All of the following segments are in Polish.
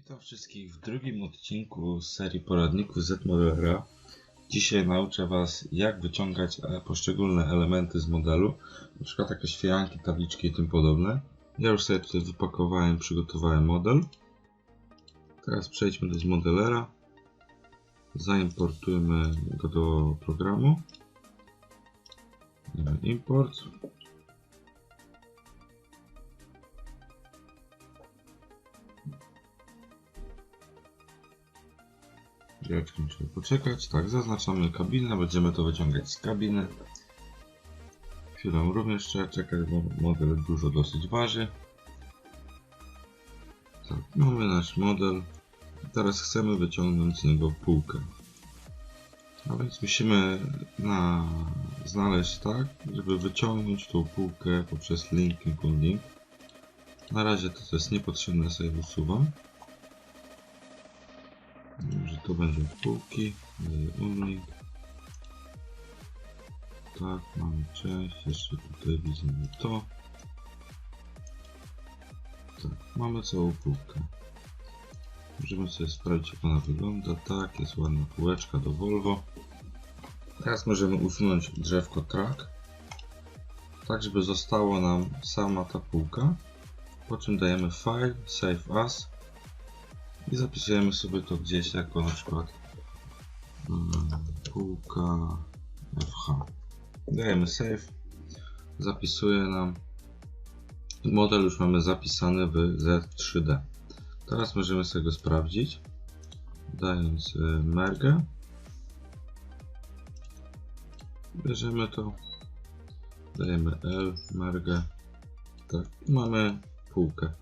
Witam wszystkich w drugim odcinku serii poradników Z-Modelera. Dzisiaj nauczę Was, jak wyciągać e, poszczególne elementy z modelu, przykład jakieś firanki, tabliczki i tym podobne. Ja już sobie tutaj wypakowałem, przygotowałem model. Teraz przejdźmy do Z-Modelera. Zaimportujmy go do programu. Import. Chwileczkę musimy poczekać. Tak, zaznaczamy kabinę, będziemy to wyciągać z kabiny. Chwilę również trzeba czekać, bo model dużo dosyć waży. Tak, mamy nasz model. Teraz chcemy wyciągnąć z niego półkę. A więc musimy na... znaleźć tak, żeby wyciągnąć tą półkę poprzez linking link. Na razie to, jest niepotrzebne sobie usuwam. To będzie półki, unlink. Tak, mamy część, jeszcze tutaj widzimy to. Tak, mamy całą półkę. Możemy sobie sprawdzić jak ona wygląda. Tak, jest ładna półeczka do Volvo. Teraz możemy usunąć drzewko track. Tak, żeby zostało nam sama ta półka. Po czym dajemy file, save as i zapisujemy sobie to gdzieś jako na przykład mm, półka FH. Dajemy save, zapisuje nam model już mamy zapisany w Z3D. Teraz możemy sobie go sprawdzić, dając y, mergę. Bierzemy to, dajemy L, mergę, tak, mamy półkę.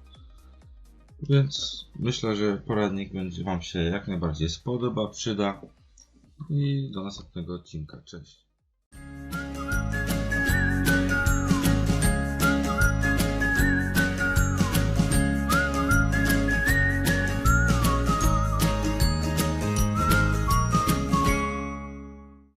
Więc myślę, że poradnik będzie Wam się jak najbardziej spodoba, przyda i do następnego odcinka. Cześć.